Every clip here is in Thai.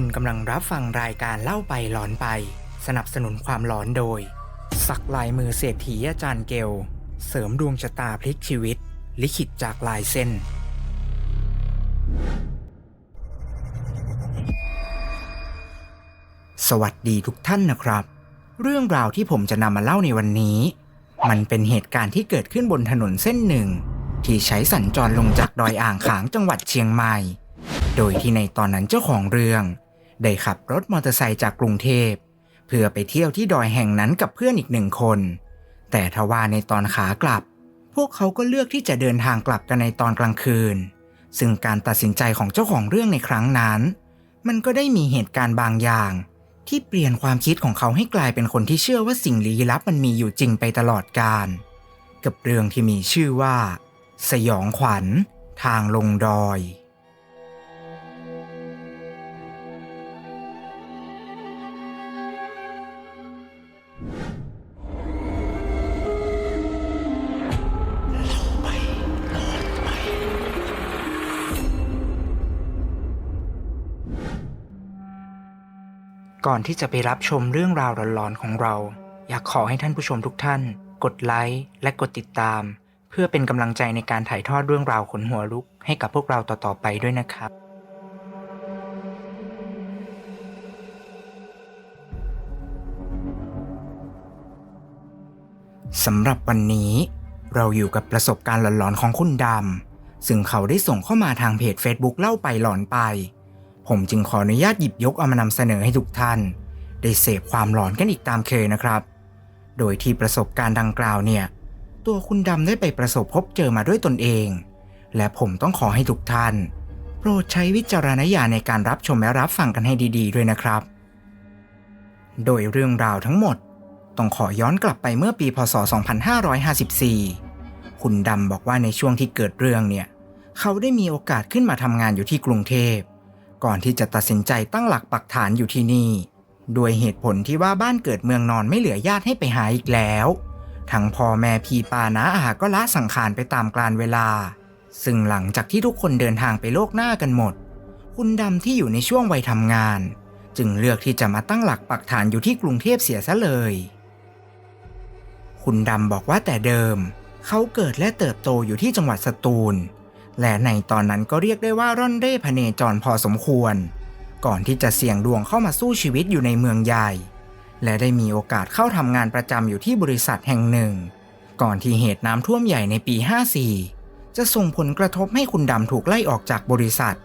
คุณกำลังรับฟังรายการเล่าไปหลอนไป สนับสนุนความหลอนโดย สักลายมือเศรษฐีอาจารย์เกล เสริมดวงชะตาพลิกชีวิต ลิขิตจากลายเส้น สวัสดีทุกท่านนะครับ เรื่องราวที่ผมจะนำมาเล่าในวันนี้ มันเป็นเหตุการณ์ที่เกิดขึ้นบนถนนเส้นหนึ่ง ที่ใช้สัญจรลงจากดอยอ่างขางจังหวัดเชียงใหม่โดยที่ในตอนนั้นเจ้าของเรื่อง ได้ขับรถมอเตอร์ไซค์จากกรุงเทพ เพื่อไปเที่ยวที่ดอยแห่งนั้นกับเพื่อนอีกหนึ่งคน แต่ทว่าในตอนขากลับ พวกเขาก็เลือกที่จะเดินทางกลับกันในตอนกลางคืน ซึ่งการตัดสินใจของเจ้าของเรื่องในครั้งนั้น มันก็ได้มีเหตุการณ์บางอย่าง ที่เปลี่ยนความคิดของเขาให้กลายเป็นคนที่เชื่อว่าสิ่งลี้ลับมันมีอยู่จริงไปตลอดกาลกับเรื่องที่มีชื่อว่า สยองขวัญ ทางลงดอย ก่อนที่จะไปรับชมเรื่องราวหลอนๆของเรา อยากขอให้ท่านผู้ชมทุกท่าน กดไลค์และกดติดตาม เพื่อเป็นกำลังใจในการถ่ายทอดเรื่องราวขนหัวลุกให้กับพวกเราต่อๆไปด้วยนะครับ สำหรับวันนี้ เราอยู่กับประสบการณ์หลอนๆของคุณดำ ซึ่งเขาได้ส่งเข้ามาทางเพจ Facebook เล่าไปหลอนไป ผมจึงขออนุญาตหยิบยกเอามานำเสนอให้ทุกท่าน ได้เสพความหลอนกันอีกตามเคยนะครับ โดยที่ประสบการณ์ดังกล่าวเนี่ย ตัวคุณดำได้ไปประสบพบเจอมาด้วยตนเอง และผมต้องขอให้ทุกท่าน โปรดใช้วิจารณญาณในการรับชมและรับฟังกันให้ดี ๆ ด้วยนะครับ โดยเรื่องราวทั้งหมด ต้องขอย้อนกลับไปเมื่อปีพศ 2554 คุณดำบอกว่าในช่วงที่เกิดเรื่องเนี่ย เขาได้มีโอกาสขึ้นมาทำงานอยู่ที่กรุงเทพ ก่อนที่จะตัดสินใจตั้งหลักปักฐานอยู่ที่นี่ด้วยเหตุผลที่ว่าบ้านเกิดเมืองนอนไม่เหลือญาติให้ไปหาอีกแล้ว ทั้งพ่อแม่พี่ปาน้าอาก็ละสังขารไปตามกาลเวลา ซึ่งหลังจากที่ทุกคนเดินทางไปโลกหน้ากันหมด คุณดำที่อยู่ในช่วงวัยทำงาน จึงเลือกที่จะมาตั้งหลักปักฐานอยู่ที่กรุงเทพเสียซะเลย คุณดำบอกว่าแต่เดิม เขาเกิดและเติบโตอยู่ที่จังหวัดสตูล และในตอนนั้นก็เรียกได้ว่าร่อนเร่พเนจรพอสมควร ก่อนที่จะเสี่ยงดวงเข้ามาสู้ชีวิตอยู่ในเมืองใหญ่ และได้มีโอกาสเข้าทำงานประจำอยู่ที่บริษัทแห่งหนึ่ง ก่อนที่เหตุน้ำท่วมใหญ่ในปี 54 จะส่งผลกระทบให้คุณดำถูกไล่ออกจากบริษัท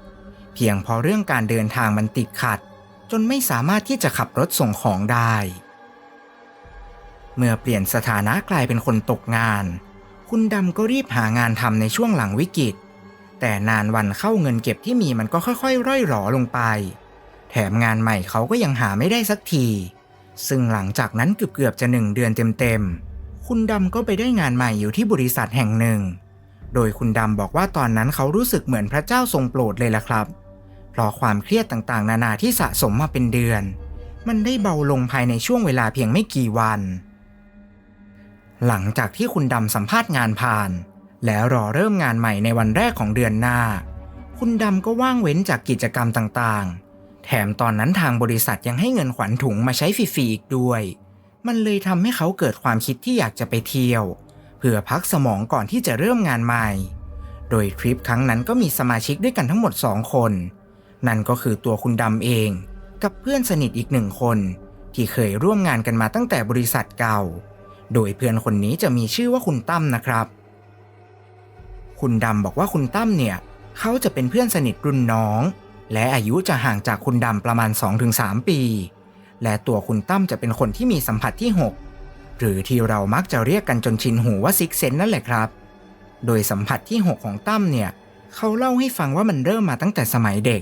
เพียงเพราะเรื่องการเดินทางมันติดขัด จนไม่สามารถที่จะขับรถส่งของได้ เมื่อเปลี่ยนสถานะกลายเป็นคนตกงาน คุณดำก็รีบหางานทำในช่วงหลังวิกฤต แต่นานวันเข้าเงินเก็บที่มีมันก็ค่อยๆ ร่อยหรอลงไป แถมงานใหม่เขาก็ยังหาไม่ได้สักที ซึ่งหลังจากนั้นเกือบๆจะหนึ่งเดือนเต็มๆ คุณดำก็ไปได้งานใหม่อยู่ที่บริษัทแห่งหนึ่ง โดยคุณดำบอกว่าตอนนั้นเขารู้สึกเหมือนพระเจ้าทรงโปรดเลยล่ะครับ เพราะความเครียดต่างๆ นานาที่สะสมมาเป็นเดือน มันได้เบาลงภายในช่วงเวลาเพียงไม่กี่วัน หลังจากที่คุณดำสัมภาษณ์งานผ่าน แล้วรอเริ่มงานใหม่ในวันแรกของเดือนหน้า คุณดำก็ว่างเว้นจากกิจกรรมต่างๆ แถมตอนนั้นทางบริษัทยังให้เงินขวัญถุงมาใช้ฟรีๆอีกด้วย มันเลยทำให้เขาเกิดความคิดที่อยากจะไปเที่ยว เพื่อพักสมองก่อนที่จะเริ่มงานใหม่ โดยทริปครั้งนั้นก็มีสมาชิกด้วยกันทั้งหมด2คน นั่นก็คือตัวคุณดำเอง กับเพื่อนสนิทอีกหนึ่งคน ที่เคยร่วมงานกันมาตั้งแต่บริษัทเก่า โดยเพื่อนคนนี้จะมีชื่อว่าคุณตั้มนะครับ คุณดำบอกว่าคุณตั้มเนี่ย เขาจะเป็นเพื่อนสนิทรุ่นน้อง และอายุจะห่างจากคุณดำประมาณ 2-3 ปี และตัวคุณตั้มจะเป็นคนที่มีสัมผัสที่ 6 หรือที่เรามักจะเรียกกันจนชินหูว่าซิกเซนนั่นแหละครับ โดยสัมผัสที่ 6 ของตั้มเนี่ย เขาเล่าให้ฟังว่ามันเริ่มมาตั้งแต่สมัยเด็ก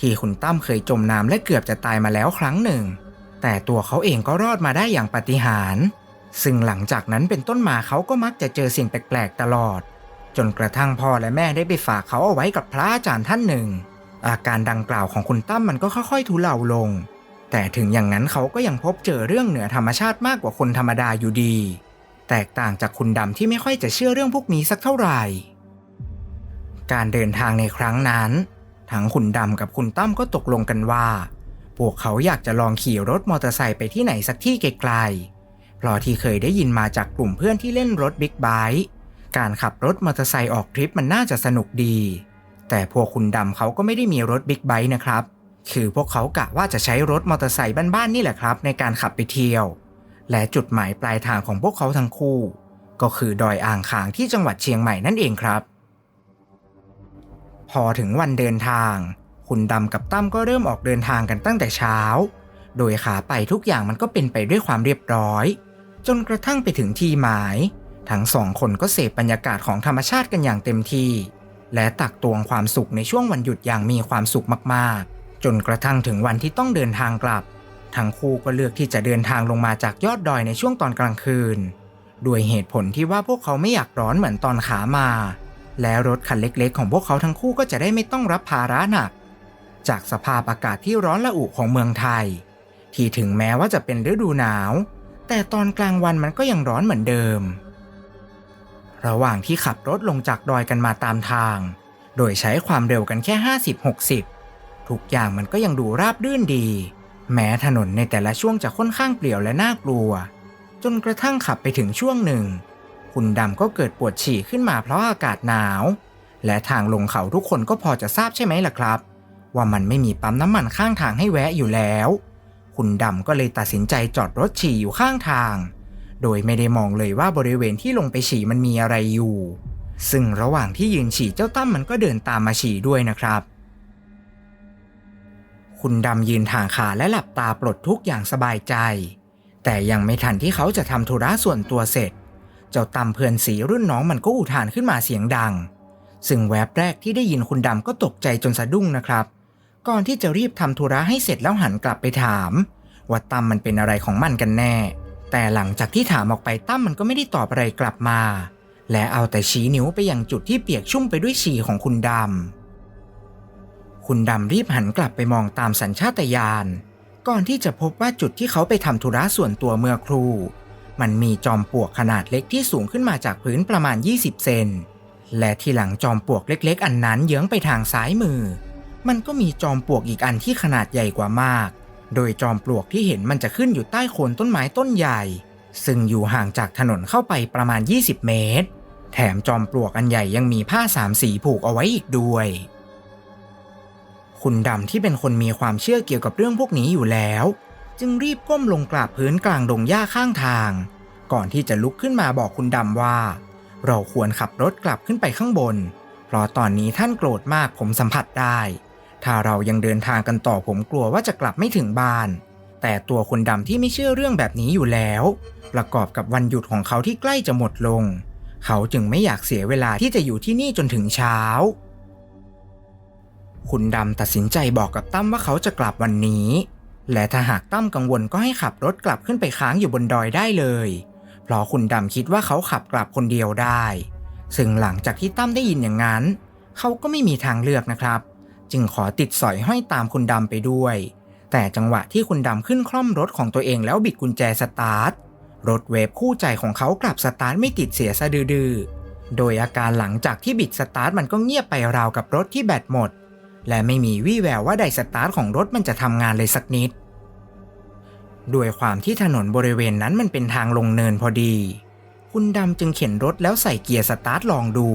ที่คุณตั้มเคยจมน้ำและเกือบจะตายมาแล้วครั้งหนึ่ง แต่ตัวเขาเองก็รอดมาได้อย่างปาฏิหาริย์ ซึ่งหลังจากนั้นเป็นต้นมาเขาก็มักจะเจอสิ่งแปลกๆตลอด จนกระทั่งพ่อและแม่ได้ไปฝากเขาเอาไว้กับพระอาจารย์ท่านหนึ่ง อาการดังกล่าวของคุณตั้มมันก็ค่อยๆทุเลาลง แต่ถึงอย่างนั้นเขาก็ยังพบเจอเรื่องเหนือธรรมชาติมากกว่าคนธรรมดาอยู่ดี แตกต่างจากคุณดำที่ไม่ค่อยจะเชื่อเรื่องพวกนี้สักเท่าไหร่ การเดินทางในครั้งนั้น ทั้งคุณดำกับคุณตั้มก็ตกลงกันว่า พวกเขาอยากจะลองขี่รถมอเตอร์ไซค์ไปที่ไหนสักที่ไกลๆ เพราะที่เคยได้ยินมาจากกลุ่มเพื่อนที่เล่นรถบิ๊กไบค์การขับรถมอเตอร์ไซค์ออกทริปมันน่าจะสนุกดี แต่พวกคุณดำเขาก็ไม่ได้มีรถบิ๊กไบค์นะครับ คือพวกเขากะว่าจะใช้รถมอเตอร์ไซค์บ้านๆนี่แหละครับ ในการขับไปเที่ยว และจุดหมายปลายทางของพวกเขาทั้งคู่ ก็คือดอยอ่างขางที่จังหวัดเชียงใหม่นั่นเองครับ พอถึงวันเดินทาง คุณดำกับตั้มก็เริ่มออกเดินทางกันตั้งแต่เช้า โดยขาไปทุกอย่างมันก็เป็นไปด้วยความเรียบร้อย จนกระทั่งไปถึงที่หมาย ทั้งสองคนก็เสพบรรยากาศของธรรมชาติกันอย่างเต็มที่ และตักตวงความสุขในช่วงวันหยุดอย่างมีความสุขมากๆ จนกระทั่งถึงวันที่ต้องเดินทางกลับ ทั้งคู่ก็เลือกที่จะเดินทางลงมาจากยอดดอยในช่วงตอนกลางคืนด้วยเหตุผลที่ว่าพวกเขาไม่อยากร้อนเหมือนตอนขามา และรถคันเล็กๆ ของพวกเขาทั้งคู่ก็จะได้ไม่ต้องรับภาระหนัก จากสภาพอากาศที่ร้อนระอุของเมืองไทย ที่ถึงแม้ว่าจะเป็นฤดูหนาว แต่ตอนกลางวันมันก็ยังร้อนเหมือนเดิม ระหว่างที่ขับรถลงจากดอยกันมาตามทาง โดยใช้ความเร็วกันแค่ 50-60 ทุกอย่างมันก็ยังดูราบรื่นดี แม้ถนนในแต่ละช่วงจะค่อนข้างเปลี่ยวและน่ากลัว จนกระทั่งขับไปถึงช่วงหนึ่ง คุณดำก็เกิดปวดฉี่ขึ้นมาเพราะอากาศหนาว และทางลงเขาทุกคนก็พอจะทราบใช่ไหมล่ะครับ ว่ามันไม่มีปั๊มน้ำมันข้างทางให้แวะอยู่แล้ว คุณดำก็เลยตัดสินใจจอดรถฉี่อยู่ข้างทาง โดยไม่ได้มองเลยว่าบริเวณที่ลงไปฉี่มันมีอะไรอยู่ ซึ่งระหว่างที่ยืนฉี่เจ้าตั้มมันก็เดินตามมาฉี่ด้วยนะครับ คุณดำยืนทางขาและหลับตาปลดทุกข์อย่างสบายใจ แต่ยังไม่ทันที่เขาจะทำธุระส่วนตัวเสร็จ เจ้าตั้มเพื่อนสีรุ่นน้องมันก็อุทานขึ้นมาเสียงดัง ซึ่งแวบแรกที่ได้ยินคุณดำก็ตกใจจนสะดุ้งนะครับ ก่อนที่จะรีบทำธุระให้เสร็จแล้วหันกลับไปถาม ว่าตั้มมันเป็นอะไรของมันกันแน่ แต่หลังจากที่ถามออกไปตั้มมันก็ไม่ได้ตอบอะไรกลับมา และเอาแต่ชี้นิ้วไปยังจุดที่เปียกชุ่มไปด้วยฉี่ของคุณดำคุณดำรีบหันกลับไปมองตามสัญชาตญาณก่อนที่จะพบว่าจุดที่เขาไปทำธุระส่วนตัวเมื่อครู มันมีจอมปลวกขนาดเล็กที่สูงขึ้นมาจากพื้นประมาณ 20 เซนและที่หลังจอมปลวกเล็ก ๆ อันนั้นเยื้องไปทางซ้ายมือ มันก็มีจอมปลวกอีกอันที่ขนาดใหญ่กว่ามาก โดยจอมปลวกที่เห็นมันจะขึ้นอยู่ใต้โคนต้นไม้ต้นใหญ่ ซึ่งอยู่ห่างจากถนนเข้าไปประมาณ 20 เมตร แถมจอมปลวกอันใหญ่ยังมีผ้าสามสีผูกเอาไว้อีกด้วย คุณดำที่เป็นคนมีความเชื่อเกี่ยวกับเรื่องพวกนี้อยู่แล้ว จึงรีบก้มลงกราบพื้นกลางดงหญ้าข้างทาง ก่อนที่จะลุกขึ้นมาบอกคุณดำว่า เราควรขับรถกลับขึ้นไปข้างบน เพราะตอนนี้ท่านโกรธมากผมสัมผัสได้ ถ้าเรายังเดินทางกันต่อผมกลัวว่าจะกลับไม่ถึงบ้าน แต่ตัวคุณดำที่ไม่เชื่อเรื่องแบบนี้อยู่แล้ว ประกอบกับวันหยุดของเขาที่ใกล้จะหมดลง เขาจึงไม่อยากเสียเวลาที่จะอยู่ที่นี่จนถึงเช้า คุณดำตัดสินใจบอกกับตั้มว่าเขาจะกลับวันนี้ และถ้าหากตั้มกังวลก็ให้ขับรถกลับขึ้นไปค้างอยู่บนดอยได้เลย เพราะคุณดำคิดว่าเขาขับกลับคนเดียวได้ ซึ่งหลังจากที่ตั้มได้ยินอย่างนั้น เขาก็ไม่มีทางเลือกนะครับ จึงขอติดสอยห้อยตามคุณดำไปด้วย แต่จังหวะที่คุณดำขึ้นคล่อมรถของตัวเองแล้วบิดกุญแจสตาร์ทรถเวฟคู่ใจของเขากลับสตาร์ทไม่ติดเสียสะดือโดยอาการหลังจากที่บิดสตาร์ทมันก็เงียบไปราวกับรถที่แบตหมด และไม่มีวี่แววว่าไดสตาร์ทของรถมันจะทำงานเลยสักนิด ด้วยความที่ถนนบริเวณนั้นมันเป็นทางลงเนินพอดี คุณดำจึงเข็นรถแล้วใส่เกียร์สตาร์ทลองดู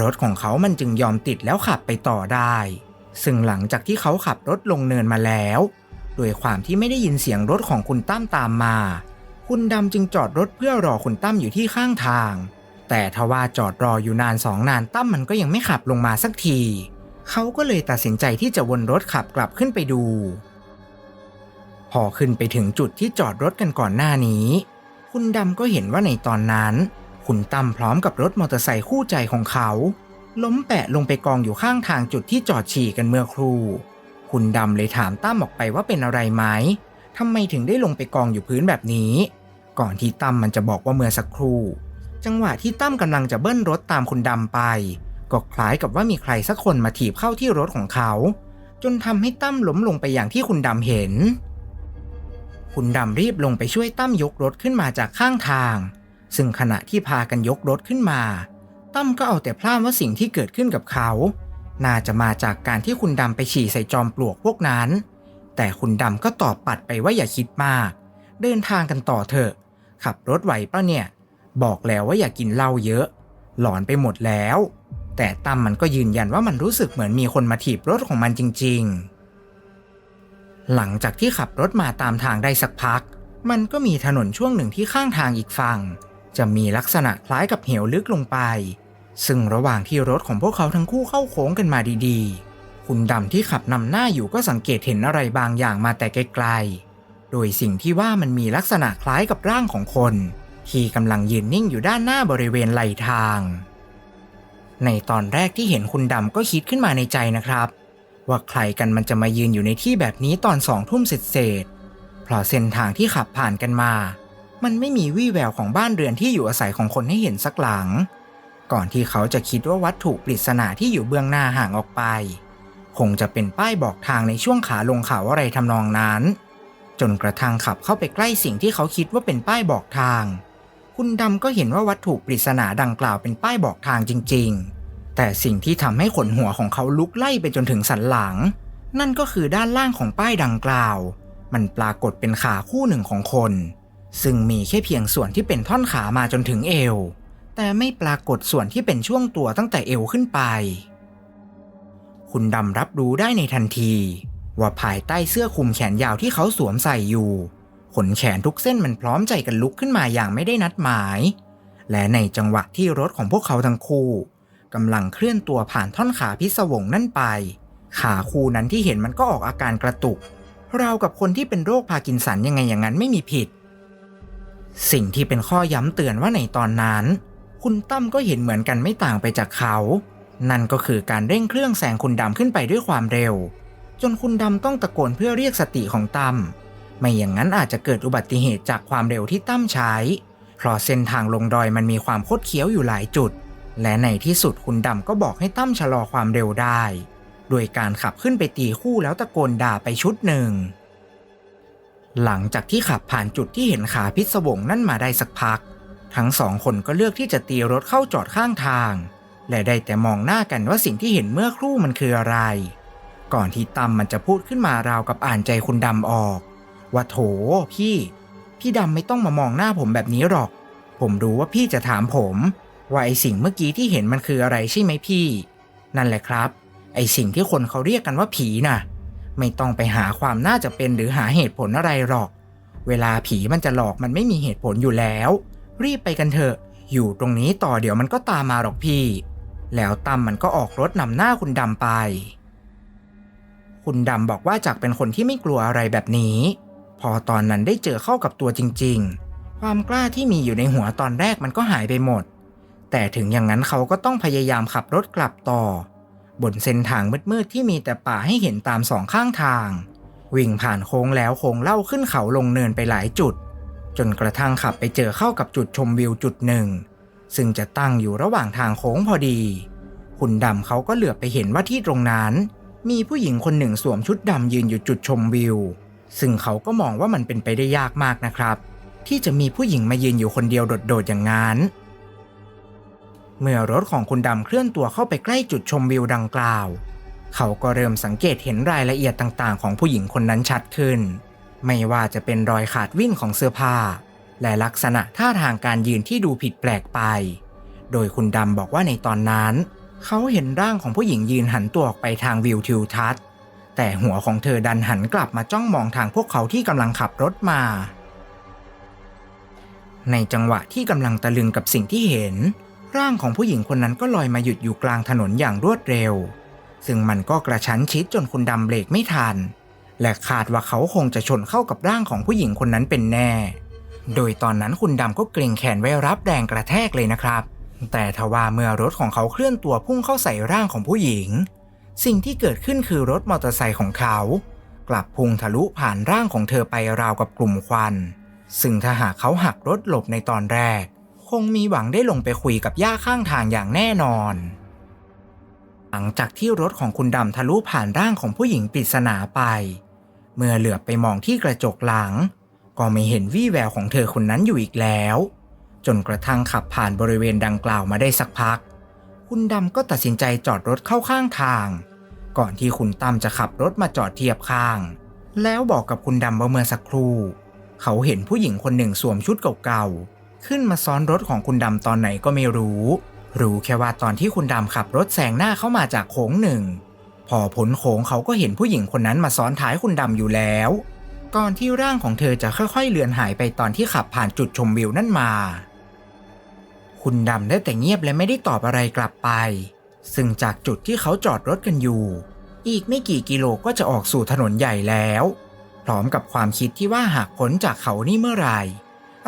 รถของเขามันจึงยอมติดแล้วขับไปต่อได้ ซึ่งหลังจากที่เขาขับรถลงเนินมาแล้วด้วยความที่ไม่ได้ยินเสียงรถของคุณตั้มตามมา คุณดำจึงจอดรถเพื่อรอคุณตั้มอยู่ที่ข้างทาง แต่ทว่าจอดรออยู่นานสองนานตั้มมันก็ยังไม่ขับลงมาสักที เขาก็เลยตัดสินใจที่จะวนรถขับกลับขึ้นไปดู พอขึ้นไปถึงจุดที่จอดรถกันก่อนหน้านี้ คุณดำก็เห็นว่าในตอนนั้น คุณตั้มพร้อมกับรถมอเตอร์ไซค์คู่ใจของเขา ล้มแปะลงไปกองอยู่ข้างทางจุดที่จอดฉี่กันเมื่อครู่ คุณดำเลยถามตั้มออกไปว่าเป็นอะไรไหมทำไมถึงได้ลงไปกองอยู่พื้นแบบนี้ ก่อนที่ตั้มมันจะบอกว่าเมื่อสักครู่ จังหวะที่ตั้มกำลังจะเบิ้ลรถตามคุณดำไป ก็คล้ายกับว่ามีใครสักคนมาถีบเข้าที่รถของเขา จนทำให้ตั้มล้มลงไปอย่างที่คุณดำเห็น คุณดำรีบลงไปช่วยตั้มยกรถขึ้นมาจากข้างทาง ซึ่งขณะที่พากันยกรถขึ้นมา ตั้มก็เอาแต่พล่ามว่าสิ่งที่เกิดขึ้นกับเขา น่าจะมาจากการที่คุณดำไปฉี่ใส่จอมปลวกพวกนั้น แต่คุณดำก็ตอบปัดไปว่าอย่าคิดมาก เดินทางกันต่อเถอะ ขับรถไหวปะเนี่ย บอกแล้วว่าอย่ากินเหล้าเยอะ หลอนไปหมดแล้ว แต่ตั้มมันก็ยืนยันว่ามันรู้สึกเหมือนมีคนมาถีบรถของมันจริง ๆ หลังจากที่ขับรถมาตามทางได้สักพัก มันก็มีถนนช่วงหนึ่งที่ข้างทางอีกฝั่งจะมีลักษณะคล้ายกับเหวลึกลงไป ซึ่งระหว่างที่รถของพวกเขาทั้งคู่เข้าโค้งกันมาดีๆ คุณดำที่ขับนำหน้าอยู่ก็สังเกตเห็นอะไรบางอย่างมาแต่ไกลๆ โดยสิ่งที่ว่ามันมีลักษณะคล้ายกับร่างของคน ที่กำลังยืนนิ่งอยู่ด้านหน้าบริเวณไหลทาง ในตอนแรกที่เห็นคุณดำก็คิดขึ้นมาในใจนะครับ ว่าใครกันมันจะมายืนอยู่ในที่แบบนี้ตอนสองทุ่มเศษๆเพราะเส้นทางที่ขับผ่านกันมา มันไม่มีวี่แววของบ้านเรือนที่อยู่อาศัยของคนให้เห็นสักหลัง ก่อนที่เขาจะคิดว่าวัตถุปริศนาที่อยู่เบื้องหน้าห่างออกไป คงจะเป็นป้ายบอกทางในช่วงขาลงเขาอะไรทำนองนั้น จนกระทั่งขับเข้าไปใกล้สิ่งที่เขาคิดว่าเป็นป้ายบอกทาง คุณดำก็เห็นว่าวัตถุปริศนาดังกล่าวเป็นป้ายบอกทางจริง ๆ แต่สิ่งที่ทำให้ขนหัวของเขาลุกไล่ไปจนถึงสันหลัง นั่นก็คือด้านล่างของป้ายดังกล่าว มันปรากฏเป็นขาคู่หนึ่งของคน ซึ่งมีแค่เพียงส่วนที่เป็นท่อนขามาจนถึงเอว แต่ไม่ปรากฏส่วนที่เป็นช่วงตัวตั้งแต่เอวขึ้นไป คุณดำรับรู้ได้ในทันที ว่าภายใต้เสื้อคลุมแขนยาวที่เขาสวมใส่อยู่ ขนแขนทุกเส้นมันพร้อมใจกันลุกขึ้นมาอย่างไม่ได้นัดหมาย และในจังหวะที่รถของพวกเขาทั้งคู่กำลังเคลื่อนตัวผ่านท่อนขาพิศวงนั่นไป ขาคู่นั้นที่เห็นมันก็ออกอาการกระตุกราวกับคนที่เป็นโรคพากินสันยังไงอย่างนั้นไม่มีผิด สิ่งที่เป็นข้อย้ำเตือนว่าในตอนนั้น คุณตั้มก็เห็นเหมือนกันไม่ต่างไปจากเขา นั่นก็คือการเร่งเครื่องแซงคุณดำขึ้นไปด้วยความเร็ว จนคุณดำต้องตะโกนเพื่อเรียกสติของตั้มไม่อย่างนั้นอาจจะเกิดอุบัติเหตุจากความเร็วที่ตั้มใช้ เพราะเส้นทางลงดอยมันมีความคดเคี้ยวอยู่หลายจุด และในที่สุดคุณดำก็บอกให้ตั้มชะลอความเร็วได้ โดยการขับขึ้นไปตีคู่แล้วตะโกนด่าไปชุดหนึ่ง หลังจากที่ขับผ่านจุดที่เห็นขาพิศวงนั่นมาได้สักพัก ทั้งสองคนก็เลือกที่จะตีรถเข้าจอดข้างทาง และได้แต่มองหน้ากันว่าสิ่งที่เห็นเมื่อครู่มันคืออะไร ก่อนที่ตั้มมันจะพูดขึ้นมาราวกับอ่านใจคุณดำออก ว่าโถพี่ พี่ดำไม่ต้องมามองหน้าผมแบบนี้หรอก ผมรู้ว่าพี่จะถามผม ว่าไอสิ่งเมื่อกี้ที่เห็นมันคืออะไรใช่ไหมพี่ นั่นแหละครับ ไอสิ่งที่คนเขาเรียกกันว่าผีน่ะ ไม่ต้องไปหาความน่าจะเป็นหรือหาเหตุผลอะไรหรอก เวลาผีมันจะหลอกมันไม่มีเหตุผลอยู่แล้ว รีบไปกันเถอะ อยู่ตรงนี้ต่อเดี๋ยวมันก็ตามมาหรอกพี่ แล้วตั้มมันก็ออกรถนำหน้าคุณดำไป คุณดำบอกว่าจากเป็นคนที่ไม่กลัวอะไรแบบนี้ พอตอนนั้นได้เจอเข้ากับตัวจริง ๆ ความกล้าที่มีอยู่ในหัวตอนแรกมันก็หายไปหมด แต่ถึงอย่างนั้นเขาก็ต้องพยายามขับรถกลับต่อ บนเส้นทางมืดๆที่มีแต่ป่าให้เห็นตามสองข้างทาง วิ่งผ่านโค้งแล้วโค้งเล่าขึ้นเขาลงเนินไปหลายจุด จนกระทั่งขับไปเจอเข้ากับจุดชมวิวจุดหนึ่ง ซึ่งจะตั้งอยู่ระหว่างทางโค้งพอดี คุณดำเขาก็เหลือบไปเห็นว่าที่ตรงนั้น มีผู้หญิงคนหนึ่งสวมชุดดำยืนอยู่จุดชมวิว ซึ่งเขาก็มองว่ามันเป็นไปได้ยากมากนะครับ ที่จะมีผู้หญิงมายืนอยู่คนเดียวโดดๆอย่างนั้น เมื่อรถของคุณดำเคลื่อนตัวเข้าไปใกล้จุดชมวิวดังกล่าว เขาก็เริ่มสังเกตเห็นรายละเอียดต่างๆ ของผู้หญิงคนนั้นชัดขึ้น ไม่ว่าจะเป็นรอยขาดวิ่นของเสื้อผ้า และลักษณะท่าทางการยืนที่ดูผิดแปลกไป โดยคุณดำบอกว่าในตอนนั้น เขาเห็นร่างของผู้หญิงยืนหันตัวออกไปทางวิวทิวทัศน์ แต่หัวของเธอดันหันกลับมาจ้องมองทางพวกเขาที่กำลังขับรถมา ในจังหวะที่กำลังตะลึงกับสิ่งที่เห็น ร่างของผู้หญิงคนนั้นก็ลอยมาหยุดอยู่กลางถนนอย่างรวดเร็ว ซึ่งมันก็กระชั้นชิดจนคุณดำเบรกไม่ทัน และคาดว่าเขาคงจะชนเข้ากับร่างของผู้หญิงคนนั้นเป็นแน่ โดยตอนนั้นคุณดำก็เกรงแขนไว้รับแรงกระแทกเลยนะครับ แต่ทว่าเมื่อรถของเขาเคลื่อนตัวพุ่งเข้าใส่ร่างของผู้หญิง สิ่งที่เกิดขึ้นคือรถมอเตอร์ไซค์ของเขา กลับพุ่งทะลุผ่านร่างของเธอไปราวกับกลุ่มควัน ซึ่งถ้าหากเขาหักรถหลบในตอนแรก คงมีหวังได้ลงไปคุยกับย่าข้างทางอย่างแน่นอนหลังจากที่รถของคุณดำทะลุผ่านร่างของผู้หญิงปริศนาไป เมื่อเหลือบไปมองที่กระจกหลัง ก็ไม่เห็นวี่แววของเธอคนนั้นอยู่อีกแล้ว จนกระทั่งขับผ่านบริเวณดังกล่าวมาได้สักพัก คุณดำก็ตัดสินใจจอดรถเข้าข้างทาง ก่อนที่คุณตั้มจะขับรถมาจอดเทียบข้าง แล้วบอกกับคุณดำว่าเมื่อสักครู่ เขาเห็นผู้หญิงคนหนึ่งสวมชุดเก่าๆขึ้นมาซ้อนรถของคุณดำตอนไหนก็ไม่รู้ รู้แค่ว่าตอนที่คุณดำขับรถแซงหน้าเข้ามาจากโค้งหนึ่ง พอพ้นโค้งเขาก็เห็นผู้หญิงคนนั้นมาซ้อนท้ายคุณดำอยู่แล้ว ก่อนที่ร่างของเธอจะค่อยๆเลือนหายไปตอนที่ขับผ่านจุดชมวิวนั่นมา คุณดำได้แต่เงียบและไม่ได้ตอบอะไรกลับไป ซึ่งจากจุดที่เขาจอดรถกันอยู่ อีกไม่กี่กิโลก็จะออกสู่ถนนใหญ่แล้ว พร้อมกับความคิดที่ว่าหากพ้นจากเขานี่เมื่อไหร่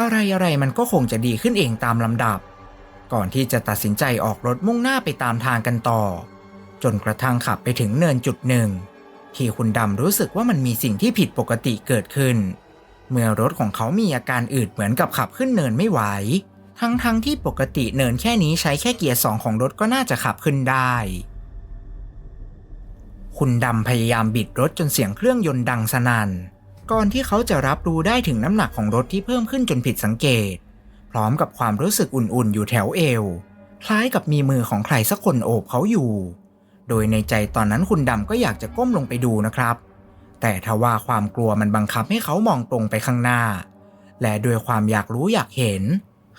อะไรอะไรๆมันก็คงจะดีขึ้นเองตามลำดับ ก่อนที่จะตัดสินใจออกรถมุ่งหน้าไปตามทางกันต่อ จนกระทั่งขับไปถึงเนินจุดหนึ่ง ที่คุณดำรู้สึกว่ามันมีสิ่งที่ผิดปกติเกิดขึ้น เมื่อรถของเขามีอาการอืดเหมือนกับขับขึ้นเนินไม่ไหว ทั้งๆทที่ปกติเนินแค่นี้ใช้แค่เกียร์สองของรถก็น่าจะขับขึ้นได้ คุณดำพยายามบิดรถจนเสียงเครื่องยนต์ดังสนัน่น ก่อนที่เขาจะรับรู้ได้ถึงน้ำหนักของรถที่เพิ่มขึ้นจนผิดสังเกต พร้อมกับความรู้สึกอุ่นๆ อยู่แถวเอวคล้ายกับมีมือของใครสักคนโอบเขาอยู่ โดยในใจตอนนั้นคุณดำก็อยากจะก้มลงไปดูนะครับ แต่ทว่าความกลัวมันบังคับให้เขามองตรงไปข้างหน้า และด้วยความอยากรู้อยากเห็น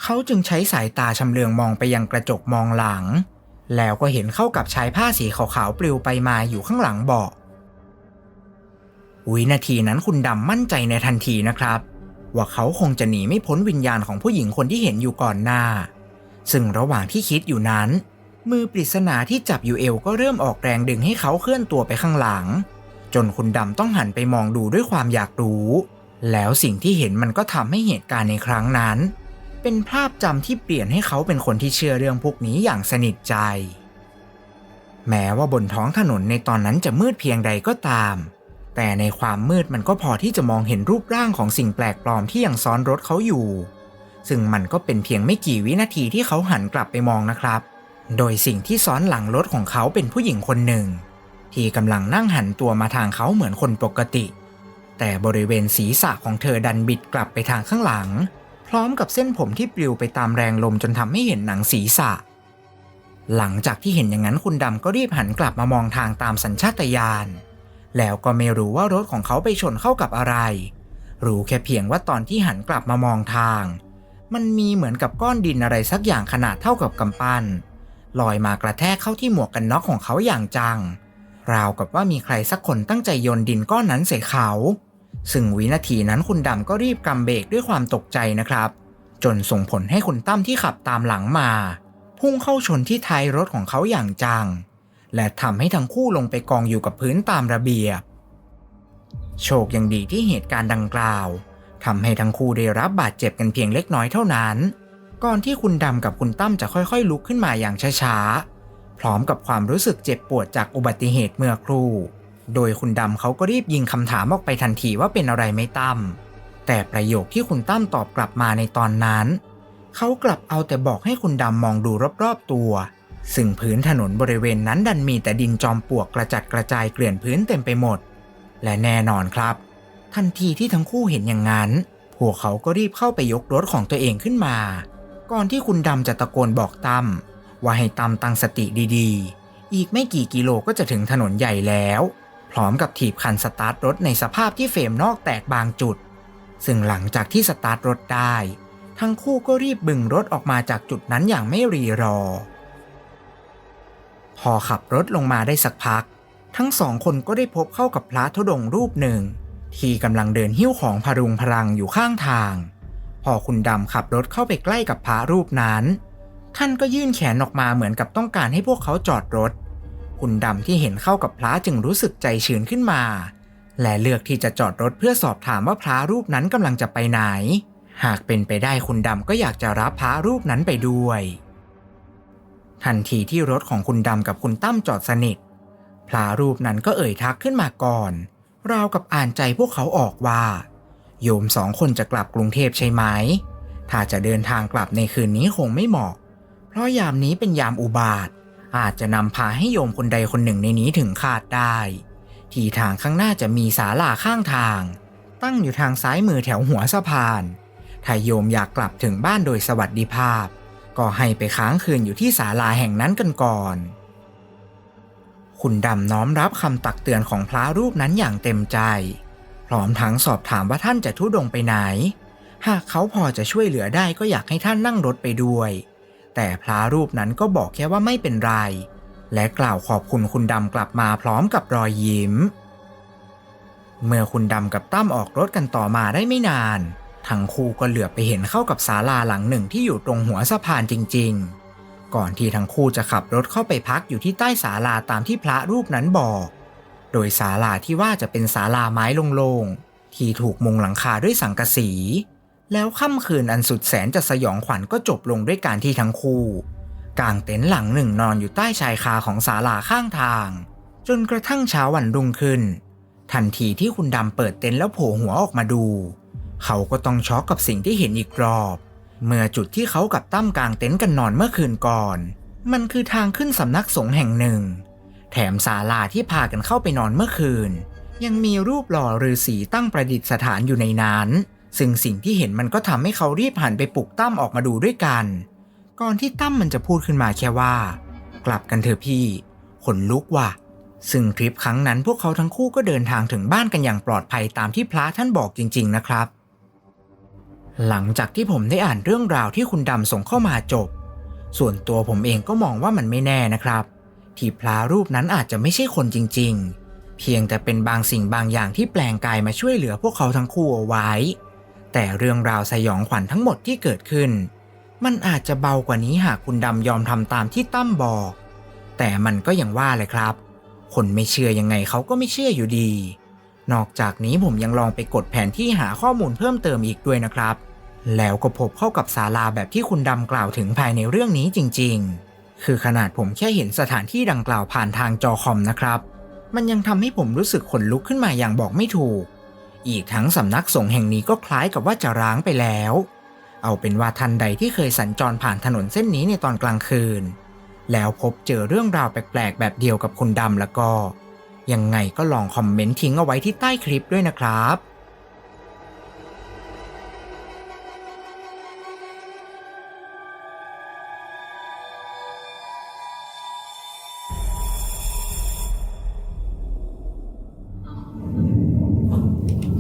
เขาจึงใช้สายตาชำเลืองมองไปยังกระจกมองหลัง แล้วก็เห็นเข้ากับชายผ้าสีขาวๆปลิวไปมาอยู่ข้างหลังเบาะวินาทีนั้นคุณดำมั่นใจในทันทีนะครับ ว่าเขาคงจะหนีไม่พ้นวิญญาณของผู้หญิงคนที่เห็นอยู่ก่อนหน้า ซึ่งระหว่างที่คิดอยู่นั้น มือปริศนาที่จับอยู่เอวก็เริ่มออกแรงดึงให้เขาเคลื่อนตัวไปข้างหลัง จนคุณดำต้องหันไปมองดูด้วยความอยากรู้ แล้วสิ่งที่เห็นมันก็ทำให้เหตุการณ์ในครั้งนั้น เป็นภาพจำที่เปลี่ยนให้เขาเป็นคนที่เชื่อเรื่องพวกนี้อย่างสนิทใจ แม้ว่าบนท้องถนนในตอนนั้นจะมืดเพียงใดก็ตาม แต่ในความมืดมันก็พอที่จะมองเห็นรูปร่างของสิ่งแปลกปลอมที่ยังซ้อนรถเขาอยู่ ซึ่งมันก็เป็นเพียงไม่กี่วินาทีที่เขาหันกลับไปมองนะครับ โดยสิ่งที่ซ้อนหลังรถของเขาเป็นผู้หญิงคนหนึ่ง ที่กำลังนั่งหันตัวมาทางเขาเหมือนคนปกติ แต่บริเวณศีรษะของเธอดันบิดกลับไปทางข้างหลัง พร้อมกับเส้นผมที่ปลิวไปตามแรงลมจนทำให้เห็นหนังศีรษะ หลังจากที่เห็นอย่างนั้นคุณดำก็รีบหันกลับมามองทางตามสัญชาตญาณแล้วก็ไม่รู้ว่ารถของเขาไปชนเข้ากับอะไร รู้แค่เพียงว่าตอนที่หันกลับมามองทาง มันมีเหมือนกับก้อนดินอะไรสักอย่างขนาดเท่ากับกำปั้น ลอยมากระแทกเข้าที่หมวกกันน็อกของเขาอย่างจัง ราวกับว่ามีใครสักคนตั้งใจโยนดินก้อนนั้นใส่เขา ซึ่งวินาทีนั้นคุณดำก็รีบกำเบรกด้วยความตกใจนะครับ จนส่งผลให้คุณตั้มที่ขับตามหลังมา พุ่งเข้าชนที่ท้ายรถของเขาอย่างจัง และทำให้ทั้งคู่ลงไปกองอยู่กับพื้นตามระเบียบ โชคยังดีที่เหตุการณ์ดังกล่าวทำให้ทั้งคู่ได้รับบาดเจ็บกันเพียงเล็กน้อยเท่านั้น ก่อนที่คุณดำกับคุณตั้มจะค่อยๆ ลุกขึ้นมาอย่างช้าๆ พร้อมกับความรู้สึกเจ็บปวดจากอุบัติเหตุเมื่อครู่ โดยคุณดำเขาก็รีบยิงคำถามออกไปทันทีว่าเป็นอะไรไม่ตั้ม แต่ประโยคที่คุณตั้มตอบกลับมาในตอนนั้น เขากลับเอาแต่บอกให้คุณดำมองดูรอบๆตัว ซึ่งพื้นถนนบริเวณนั้นดันมีแต่ดินจอมปลวกกระจัดกระจายเกลื่อนพื้นเต็มไปหมด และแน่นอนครับ ทันทีที่ทั้งคู่เห็นอย่างนั้น พวกเขาก็รีบเข้าไปยกรถของตัวเองขึ้นมา ก่อนที่คุณดำจะตะโกนบอกตั้มว่าให้ตั้มตั้งสติดีๆ อีกไม่กี่กิโลก็จะถึงถนนใหญ่แล้ว พร้อมกับถีบคันสตาร์ทรถในสภาพที่เฟรมนอกแตกบางจุด ซึ่งหลังจากที่สตาร์ทรถได้ ทั้งคู่ก็รีบบึงรถออกมาจากจุดนั้นอย่างไม่รีรอ พอขับรถลงมาได้สักพัก ทั้งสองคนก็ได้พบเข้ากับพระธุดงค์รูปหนึ่ง ที่กำลังเดินหิ้วของพรุงพรังอยู่ข้างทาง พอคุณดำขับรถเข้าไปใกล้กับพระรูปนั้น ท่านก็ยื่นแขนออกมาเหมือนกับต้องการให้พวกเขาจอดรถ คุณดำที่เห็นเข้ากับพระจึงรู้สึกใจชื้นขึ้นมา และเลือกที่จะจอดรถเพื่อสอบถามว่าพระรูปนั้นกำลังจะไปไหน หากเป็นไปได้คุณดำก็อยากจะรับพระรูปนั้นไปด้วย ทันทีที่รถของคุณดำกับคุณตั้มจอดสนิท พระรูปนั้นก็เอ่ยทักขึ้นมาก่อน ราวกับอ่านใจพวกเขาออกว่า โยมสองคนจะกลับกรุงเทพใช่ไหม ถ้าจะเดินทางกลับในคืนนี้คงไม่เหมาะ เพราะยามนี้เป็นยามอุบาท อาจจะนำพาให้โยมคนใดคนหนึ่งในนี้ถึงขาดได้ ที่ทางข้างหน้าจะมีศาลาข้างทาง ตั้งอยู่ทางซ้ายมือแถวหัวสะพาน ถ้าโยมอยากกลับถึงบ้านโดยสวัสดิภาพ ก็ให้ไปค้างคืนอยู่ที่ศาลาแห่งนั้นกันก่อนคุณดำน้อมรับคำตักเตือนของพระรูปนั้นอย่างเต็มใจ พร้อมทั้งสอบถามว่าท่านจะทุดงไปไหน หากเขาพอจะช่วยเหลือได้ก็อยากให้ท่านนั่งรถไปด้วย แต่พระรูปนั้นก็บอกแค่ว่าไม่เป็นไร และกล่าวขอบคุณคุณดำกลับมาพร้อมกับรอยยิ้ม เมื่อคุณดำกับตั้มออกรถกันต่อมาได้ไม่นานทั้งคู่ก็เหลือบไปเห็นเข้ากับศาลาหลังหนึ่งที่อยู่ตรงหัวสะพานจริง ๆ ก่อนที่ทั้งคู่จะขับรถเข้าไปพักอยู่ที่ใต้ศาลาตามที่พระรูปนั้นบอก โดยศาลาที่ว่าจะเป็นศาลาไม้โล่งๆ ที่ถูกมุงหลังคาด้วยสังกะสี แล้วค่ำคืนอันสุดแสนจะสยองขวัญก็จบลงด้วยการที่ทั้งคู่กางเต็นท์หลังหนึ่งนอนอยู่ใต้ชายคาของศาลาข้างทาง จนกระทั่งเช้าวันรุ่งขึ้น ทันทีที่คุณดำเปิดเต็นท์แล้วโผล่หัวออกมาดู เขาก็ต้องช็อกกับสิ่งที่เห็นอีกรอบ เมื่อจุดที่เขากับตั้มกางเต็นท์กันนอนเมื่อคืนก่อน มันคือทางขึ้นสำนักสงฆ์แห่งหนึ่ง แถมศาลาที่พากันเข้าไปนอนเมื่อคืน ยังมีรูปหล่อฤาษีตั้งประดิษฐานอยู่ในนั้น ซึ่งสิ่งที่เห็นมันก็ทำให้เขารีบหันไปปลุกตั้มออกมาดูด้วยกัน ก่อนที่ตั้มมันจะพูดขึ้นมาแค่ว่า กลับกันเถอะพี่ขนลุกว่ะ ซึ่งทริปครั้งนั้นพวกเขาทั้งคู่ก็เดินทางถึงบ้านกันอย่างปลอดภัยตามที่พระท่านบอกจริง ๆ นะครับ หลังจากที่ผมได้อ่านเรื่องราวที่คุณดำส่งเข้ามาจบ ส่วนตัวผมเองก็มองว่ามันไม่แน่นะครับ ที่พระรูปนั้นอาจจะไม่ใช่คนจริง ๆ เพียงแต่เป็นบางสิ่งบางอย่างที่แปลงกายมาช่วยเหลือพวกเขาทั้งคู่เอาไว้ แต่เรื่องราวสยองขวัญทั้งหมดที่เกิดขึ้น มันอาจจะเบากว่านี้หากคุณดำยอมทำตามที่ตั้มบอก แต่มันก็ยังว่าเลยครับ คนไม่เชื่อยังไงเขาก็ไม่เชื่ออยู่ดี นอกจากนี้ผมยังลองไปกดแผนที่หาข้อมูลเพิ่มเติมอีกด้วยนะครับ แล้วก็พบเข้ากับศาลาแบบที่คุณดำกล่าวถึงภายในเรื่องนี้จริง ๆ คือขนาดผมแค่เห็นสถานที่ดังกล่าวผ่านทางจอคอมนะครับ มันยังทำให้ผมรู้สึกขนลุกขึ้นมาอย่างบอกไม่ถูก อีกทั้งสำนักสงฆ์แห่งนี้ก็คล้ายกับว่าจะร้างไปแล้ว เอาเป็นว่าทันใดที่เคยสัญจรผ่านถนนเส้นนี้ในตอนกลางคืน แล้วพบเจอเรื่องราวแปลกๆ แบบเดียวกับคุณดำแล้วก็ ยังไงก็ลองคอมเมนต์ทิ้งเอาไว้ที่ใต้คลิปด้วยนะครับ